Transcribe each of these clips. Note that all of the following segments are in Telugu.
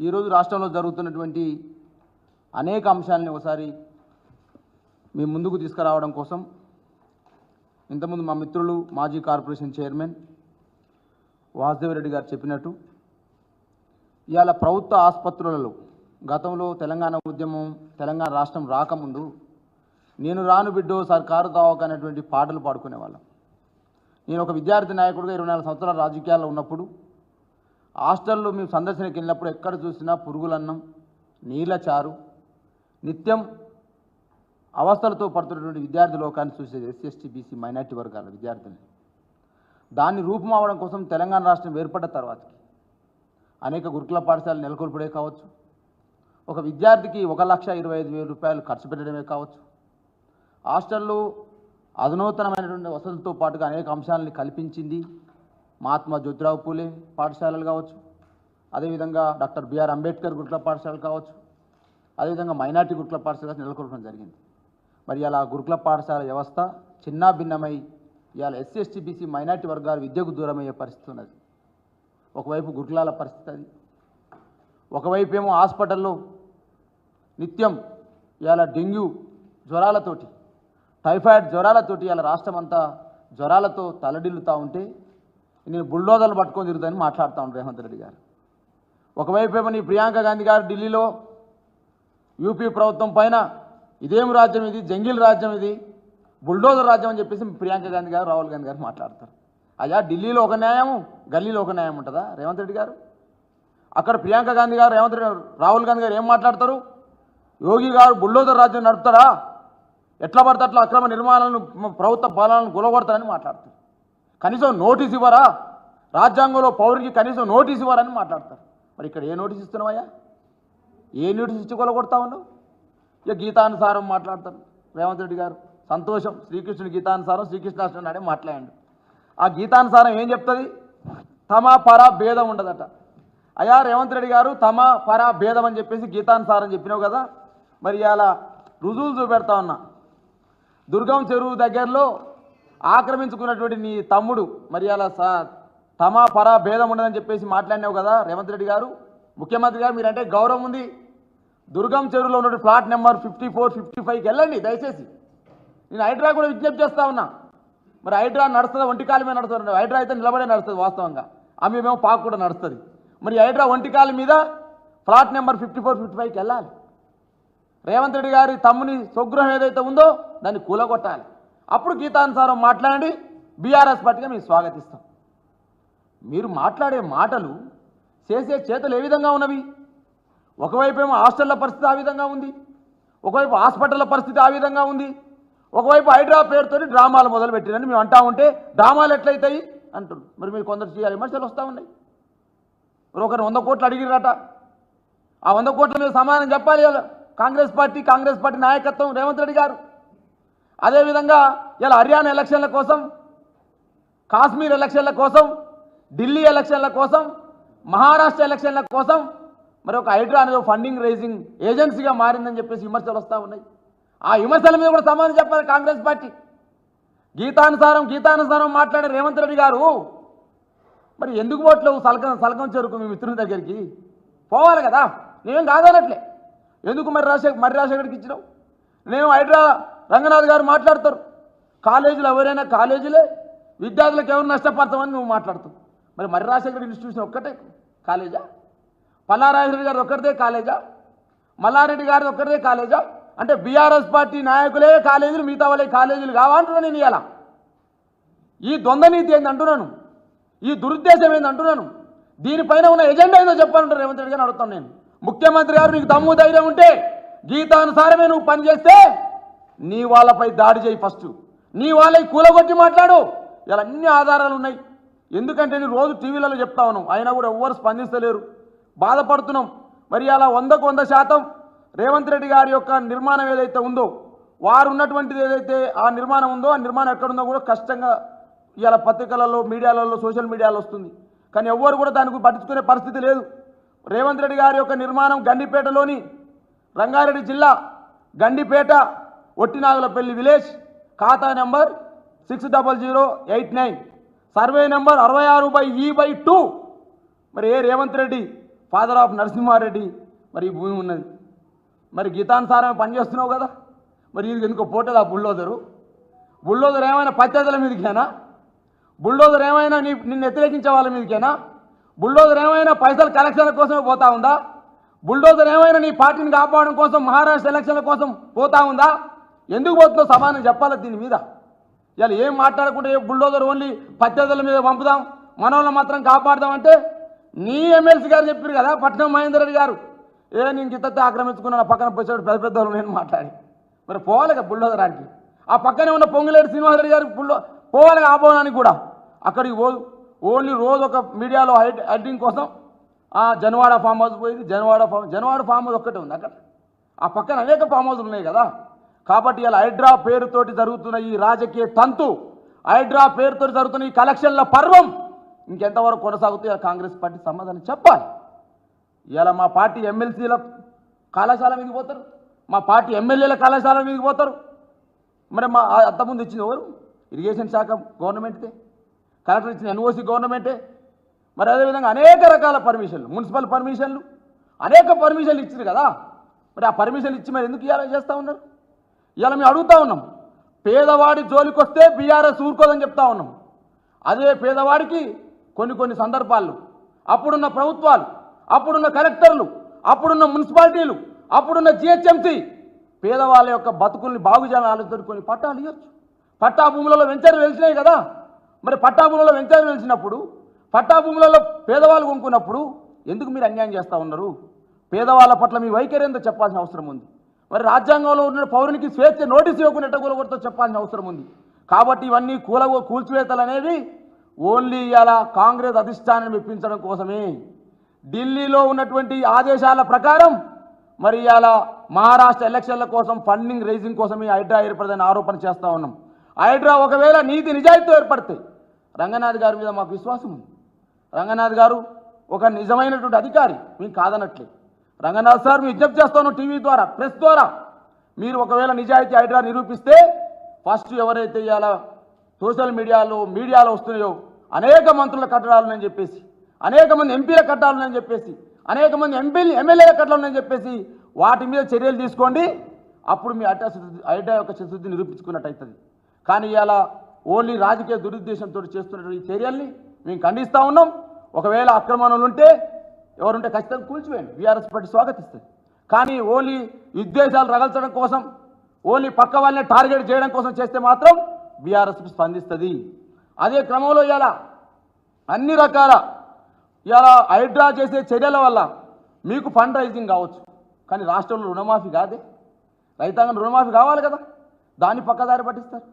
ఈరోజు రాష్ట్రంలో జరుగుతున్నటువంటి అనేక అంశాలని ఒకసారి మీ ముందుకు తీసుకురావడం కోసం ఇంతకుముందు మా మిత్రులు మాజీ కార్పొరేషన్ చైర్మన్ వాసుదేవరెడ్డి గారు చెప్పినట్టు ఇవాళ ప్రభుత్వ ఆసుపత్రులలో గతంలో తెలంగాణ ఉద్యమం తెలంగాణ రాష్ట్రం రాకముందు నేను రాను బిడ్డో సర్కారు దావక అనేటువంటి పాటలు పాడుకునేవాళ్ళం. నేను ఒక విద్యార్థి నాయకుడిగా ఇరవై నాలుగు సంవత్సరాల రాజకీయాల్లో ఉన్నప్పుడు హాస్టల్లో మేము సందర్శనకి వెళ్ళినప్పుడు ఎక్కడ చూసినా పురుగులన్నం నీళ్ళ చారు నిత్యం అవస్థలతో పడుతున్నటువంటి విద్యార్థి లోకాన్ని చూసేది ఎస్సీ ఎస్టీ బీసీ మైనార్టీ వర్గాల విద్యార్థుల్ని దాన్ని రూపుమావడం కోసం తెలంగాణ రాష్ట్రం ఏర్పడ్డ తర్వాతకి అనేక గురుకుల పాఠశాలలు నెలకొల్పడే కావచ్చు. ఒక విద్యార్థికి ఒక లక్ష ఇరవై ఐదు వేల రూపాయలు ఖర్చు పెట్టడమే కావచ్చు. హాస్టల్లో అధునూతనమైనటువంటి వసతులతో పాటుగా అనేక అంశాలని కల్పించింది. మహాత్మా జ్యోతిరావు పూలే పాఠశాలలు కావచ్చు. అదేవిధంగా డాక్టర్ బిఆర్ అంబేద్కర్ గురుకుల పాఠశాలలు కావచ్చు. అదేవిధంగా మైనార్టీ గురుకుల పాఠశాల నెలకొల్పడం జరిగింది. మరి అలా గురుకుల పాఠశాల వ్యవస్థ చిన్న భిన్నమై ఇవాళ ఎస్సీ ఎస్టీ బీసీ మైనార్టీ వర్గాలు విద్యకు దూరమయ్యే పరిస్థితి ఉన్నది. ఒకవైపు గురుకులాల పరిస్థితి అది. ఒకవైపు ఏమో హాస్పిటల్లో నిత్యం ఇవాళ డెంగ్యూ జ్వరాలతోటి టైఫాయిడ్ జ్వరాలతోటి ఇవాళ రాష్ట్రం అంతా జ్వరాలతో తలడిల్లుతూ ఉంటే నేను బుల్డోజర్లు పట్టుకొని తిరుగుతానని మాట్లాడుతూ ఉంటాను రేవంత్ రెడ్డి గారు. ఒకవైపు ఏమో నీ ప్రియాంక గాంధీ గారు ఢిల్లీలో యూపీ ప్రభుత్వం పైన ఇదేం రాజ్యం ఇది? జంగిల్ రాజ్యం ఇది? బుల్డోజర్ రాజ్యం అని చెప్పేసి ప్రియాంక గాంధీ గారు రాహుల్ గాంధీ గారు మాట్లాడతారు. అయ్యా ఢిల్లీలో ఒక న్యాయం గల్లీలో ఒక న్యాయం ఉంటుందా రేవంత్ రెడ్డి గారు? అక్కడ ప్రియాంక గాంధీ గారు రేవంత్ రెడ్డి రాహుల్ గాంధీ గారు ఏం మాట్లాడతారు? యోగి గారు బుల్డోజర్ రాజ్యం నడుపుతారా? ఎట్లా పడితే అట్లా అక్రమ నిర్మాణాలను ప్రభుత్వ పాలనను గులగొడతారని మాట్లాడతారు. కనీసం నోటీస్ ఇవ్వరా? రాజ్యాంగంలో పౌరునికి కనీసం నోటీస్ ఇవ్వరని మాట్లాడతారు. మరి ఇక్కడ ఏ నోటీస్ ఇస్తున్నావయ్యా? ఏ నోటీస్ ఇచ్చి కొలగొడతా ఉన్నావు? ఇక గీతానుసారం మాట్లాడతారు. రేవంత్ రెడ్డి గారు సంతోషం. శ్రీకృష్ణుడి గీతానుసారం శ్రీకృష్ణాష్టమి నాడే మాట్లాడండి. ఆ గీతానుసారం ఏం చెప్తుంది? తమ పర భేదం ఉండదట. అయ్యా రేవంత్ రెడ్డి గారు తమ పర భేదం అని చెప్పేసి గీతానుసారం చెప్పినావు కదా? మరి ఇలా రుజువులు చూపెడతా ఉన్నా. దుర్గం చెరువు దగ్గరలో ఆక్రమించుకున్నటువంటి నీ తమ్ముడు మరి అలా సా తమా పరా భేదం ఉండదని చెప్పేసి మాట్లాడినావు కదా రేవంత్ రెడ్డి గారు. ముఖ్యమంత్రి గారు మీరంటే గౌరవం ఉంది. దుర్గం చెరువులో ఉన్నటువంటి flat number fifty four fifty ఫైవ్కి వెళ్ళండి దయచేసి. నేను హైడ్రా కూడా విజ్ఞప్తి చేస్తా ఉన్నా. మరి హైడ్రా నడుస్తుందా? ఒంటి కాలు మీద నడుస్తుంది? హైడ్రా అయితే నిలబడే నడుస్తుంది వాస్తవంగా. ఆమె మేము పాకు కూడా నడుస్తుంది. మరి హైడ్రా ఒంటికాల మీద flat number fifty four fifty ఫైవ్కి వెళ్ళాలి. రేవంత్ రెడ్డి గారి తమ్ముని స్వగృహం ఏదైతే ఉందో దాన్ని కూలగొట్టాలి. అప్పుడు గీతానుసారం మాట్లాడండి. బీఆర్ఎస్ పార్టీగా మేము స్వాగతిస్తాం. మీరు మాట్లాడే మాటలు చేసే చేతులు ఏ విధంగా ఉన్నవి? ఒకవైపు ఏమో హాస్టళ్ళ పరిస్థితి ఆ విధంగా ఉంది. ఒకవైపు హాస్పిటల్ల పరిస్థితి ఆ విధంగా ఉంది. ఒకవైపు హైడ్రా పేరుతో డ్రామాలు మొదలుపెట్టిరని మేము అంటా ఉంటే డ్రామాలు ఎట్లయితాయి? అంటారు మరి మీరు కొందరు చేయాలి. విమర్శలు వస్తూ ఉన్నాయి. మరి ఒకరు వంద కోట్లు అడిగిరట ఆ వంద కోట్ల మీద సమాధానం చెప్పాలి కాంగ్రెస్ పార్టీ కాంగ్రెస్ పార్టీ నాయకత్వం రేవంత్ రెడ్డి గారు. అదేవిధంగా ఇలా హర్యానా ఎలక్షన్ల కోసం కాశ్మీర్ ఎలక్షన్ల కోసం ఢిల్లీ ఎలక్షన్ల కోసం మహారాష్ట్ర ఎలక్షన్ల కోసం మరి ఒక హైడ్రా అనేది ఒక ఫండింగ్ రైజింగ్ ఏజెన్సీగా మారిందని చెప్పేసి విమర్శలు వస్తూ ఉన్నాయి. ఆ విమర్శల మీద కూడా సమాధానం చెప్పాలి కాంగ్రెస్ పార్టీ. గీతానుసారం గీతానుసారం మాట్లాడే రేవంత్ రెడ్డి గారు మరి ఎందుకు ఓట్లు సలకం సలకం చెరుకు మీ మిత్రుని దగ్గరికి? పోవాలి కదా నేనేం కాదనట్లే. ఎందుకు మరి రాజశేఖర్ మరి రాజశేఖర్కి ఇచ్చినావు? నేను హైడ్రా రంగనాథ్ గారు మాట్లాడతారు. కాలేజీలు ఎవరైనా కాలేజీలే విద్యార్థులకు ఎవరు నష్టపడతామని నువ్వు మాట్లాడతావు. మరి మరి రాజశేఖర్ ఇన్స్టిట్యూషన్ ఒక్కటే? కాలేజా? పల్లారాజరెడ్డి గారు ఒక్కరిదే కాలేజా? మల్లారెడ్డి గారు ఒక్కరిదే కాలేజా? అంటే బీఆర్ఎస్ పార్టీ నాయకులే కాలేజీలు మిగతా వాళ్ళే కాలేజీలు కావాలంటున్నా నేను ఇలా ఈ ద్వంద్వనీతి ఏంది అంటున్నాను? ఈ దురుద్దేశం ఏంది అంటున్నాను? దీనిపైన ఉన్న ఎజెండా ఏదో చెప్పాలంటారు రేవంత్ రెడ్డి గారు అడుగుతాను నేను. ముఖ్యమంత్రి గారు నీకు దమ్ము ధైర్యం ఉంటే గీతానుసారమే నువ్వు పనిచేస్తే నీ వాళ్ళపై దాడి చేయి ఫస్ట్. నీ వాళ్ళకి కూలగొట్టి మాట్లాడు. ఇలా అన్ని ఆధారాలు ఉన్నాయి. ఎందుకంటే నేను రోజు టీవీలలో చెప్తా ఉన్నాం. అయినా కూడా ఎవ్వరు స్పందిస్తలేరు. బాధపడుతున్నాం. మరి అలా వందకు వంద శాతం రేవంత్ రెడ్డి గారి యొక్క నిర్మాణం ఏదైతే ఉందో వారు ఉన్నటువంటిది ఏదైతే ఆ నిర్మాణం ఉందో ఆ నిర్మాణం ఎక్కడుందో కూడా కష్టంగా ఇలా పత్రికలలో మీడియాలలో సోషల్ మీడియాలో వస్తుంది. కానీ ఎవ్వరు కూడా దానికి పట్టించుకునే పరిస్థితి లేదు. రేవంత్ రెడ్డి గారి యొక్క నిర్మాణం గండిపేటలోని రంగారెడ్డి జిల్లా గండిపేట ఒట్టినాగులపల్లి విలేజ్ ఖాతా number six double zero eight nine. Survey number అరవై ఆరు బై ఈ బై టూ. మరి ఏ రేవంత్ రెడ్డి ఫాదర్ ఆఫ్ నరసింహారెడ్డి మరి ఈ భూమి ఉన్నది. మరి గీతానుసారమే పనిచేస్తున్నావు కదా. మరి ఇది ఎందుకో పోటది ఆ బుల్డోజరు? బుల్డోజర్ ఏమైనా పచ్చదల మీదకేనా? బుల్డోజర్ ఏమైనా నీ నిన్ను వ్యతిరేకించే వాళ్ళ మీదకేనా? బుల్డోజర్ ఏమైనా పైసలు కలెక్షన్ల కోసమే పోతా ఉందా? బుల్డోజర్ ఏమైనా నీ పార్టీని కాపాడడం కోసం మహారాష్ట్ర ఎలక్షన్ల కోసం పోతా ఉందా? ఎందుకు పోతుందో సమానం చెప్పాలి దీని మీద? ఇలా ఏం మాట్లాడకుండా ఏ బుల్డోజర్ ఓన్లీ పత్యర్థుల మీద పంపుదాం మనోళ్ళని మాత్రం కాపాడదాం అంటే నీ ఎమ్మెల్సీ గారు చెప్పారు కదా పట్నం మహేందర్ రెడ్డి గారు. ఏ నేను గిత్తతే ఆక్రమించుకున్నాను పక్కన పోసేవాడు పెద్ద పెద్ద వాళ్ళు నేను మాట్లాడి. మరి పోవాలి కదా బుల్డోజర్ ఆ పక్కనే ఉన్న పొంగులేడు శ్రీనివాసరెడ్డి గారు బుల్లో పోవాలి ఆ భవనానికి కూడా. అక్కడికి పో ఓన్లీ రోజు ఒక మీడియాలో హైట్ హైటింగ్ కోసం ఆ జనవాడ ఫామ్ హౌస్ పోయింది. Janwada farm Janwada farm house ఒక్కటే ఉంది అక్కడ. ఆ పక్కన అనేక ఫామ్ హౌస్లు ఉన్నాయి కదా. కాబట్టి ఇలా హైడ్రా పేరుతోటి జరుగుతున్న ఈ రాజకీయ తంతు హైడ్రా పేరుతో జరుగుతున్న ఈ కలెక్షన్ల పర్వం ఇంకెంతవరకు కొనసాగుతాయో కాంగ్రెస్ పార్టీ సమాధానం చెప్పాలి. ఇలా మా పార్టీ ఎమ్మెల్సీల కళాశాల మీదకి పోతారు. మా పార్టీ ఎమ్మెల్యేల కళాశాల మీదకి పోతారు. మరి మా అంతకుముందు ఇచ్చింది ఎవరు? ఇరిగేషన్ శాఖ గవర్నమెంట్దే. కలెక్టర్ ఇచ్చిన ఎన్ఓసి గవర్నమెంటే. మరి అదేవిధంగా అనేక రకాల పర్మిషన్లు మున్సిపల్ పర్మిషన్లు అనేక పర్మిషన్లు ఇచ్చారు కదా. మరి ఆ పర్మిషన్లు ఇచ్చి మరి ఎందుకు ఇలా చేస్తూ ఉన్నారు? ఇలా మేము అడుగుతా ఉన్నాం పేదవాడి జోలికొస్తే బీఆర్ఎస్ ఊరుకోదని చెప్తా ఉన్నాం. అదే పేదవాడికి కొన్ని కొన్ని సందర్భాల్లో అప్పుడున్న ప్రభుత్వాలు అప్పుడున్న కలెక్టర్లు అప్పుడున్న మున్సిపాలిటీలు అప్పుడున్న జిహెచ్ఎంసీ పేదవాళ్ళ యొక్క బతుకుల్ని బాగు చేయాలని ఆలోచన కొన్ని పట్టాలు ఇవ్వచ్చు పట్టా భూములలో వెంచర్లు వెలిసినాయి కదా. మరి పట్టా భూములలో వెంచర్లు వెలిసినప్పుడు పట్టా భూములలో పేదవాళ్ళు కొనుక్కున్నప్పుడు ఎందుకు మీరు అన్యాయం చేస్తూ ఉన్నారు? పేదవాళ్ళ పట్ల మీ వైఖరి ఏందో చెప్పాల్సిన అవసరం ఉంది. మరి రాజ్యాంగంలో ఉన్న పౌరునికి స్వేచ్ఛ నోటీస్ ఇవ్వకుండా ఎట్టగూలగొడతో చెప్పాల్సిన అవసరం ఉంది. కాబట్టి ఇవన్నీ కూల కూల్చివేతలు అనేవి ఓన్లీ ఇలా కాంగ్రెస్ అధిష్టానాన్ని మెప్పించడం కోసమే. ఢిల్లీలో ఉన్నటువంటి ఆదేశాల ప్రకారం మరి ఇలా మహారాష్ట్ర ఎలక్షన్ల కోసం ఫండింగ్ రైజింగ్ కోసమే హైడ్రా ఏర్పడదని ఆరోపణ చేస్తూ ఉన్నాం. హైడ్రా ఒకవేళ నీతి నిజాయితీతో ఏర్పడితే రంగనాథ్ గారి మీద మాకు విశ్వాసం ఉంది. రంగనాథ్ గారు ఒక నిజమైనటువంటి అధికారి మేము కాదనట్లే. రంగనాథ్ సార్ మీ విజ్ఞప్తి చేస్తాను టీవీ ద్వారా ప్రెస్ ద్వారా. మీరు ఒకవేళ నిజాయితీ హైడ్రా నిరూపిస్తే ఫస్ట్ ఎవరైతే ఇవాళ సోషల్ మీడియాలో మీడియాలో వస్తున్నాయో అనేక మంత్రుల కట్టడాలని చెప్పేసి అనేక మంది ఎంపీల కట్టాలని చెప్పేసి అనేక మంది ఎంపీలు ఎమ్మెల్యేల కట్టాలని చెప్పేసి వాటి మీద చర్యలు తీసుకోండి. అప్పుడు మీ అడ్డా ఐడా యొక్క చిత్తశుద్ధి నిరూపించుకున్నట్టు అవుతుంది కానీ ఇలా ఓన్లీ రాజకీయ దురుద్దేశంతో చేస్తున్నటువంటి ఈ చర్యల్ని మేము ఖండిస్తూ ఉన్నాం. ఒకవేళ అక్రమణలు ఉంటే ఎవరుంటే ఖచ్చితంగా కూల్చివేయండి. BRS party స్వాగతిస్తుంది. కానీ ఓన్లీ విద్వేషాలు రగల్చడం కోసం ఓన్లీ పక్క వాళ్ళని టార్గెట్ చేయడం కోసం చేస్తే మాత్రం బీఆర్ఎస్ స్పందిస్తుంది. అదే క్రమంలో ఇవాళ అన్ని రకాల ఇవాళ హైడ్రా చేసే చర్యల వల్ల మీకు ఫండ్ రైజింగ్ కావచ్చు. కానీ రాష్ట్రంలో రుణమాఫీ కాదే. రైతాంగం రుణమాఫీ కావాలి కదా. దాన్ని పక్కదారి పట్టిస్తారు.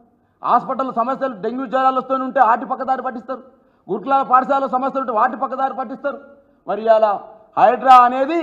హాస్పిటల్ సమస్యలు డెంగ్యూ జ్వరాలు వస్తూనే ఉంటే వాటి పక్కదారి పట్టిస్తారు. గుట్ల పాఠశాల సమస్యలు ఉంటే వాటి పక్కదారి పట్టిస్తారు. మరి ఇవాళ హైడ్రా అనేది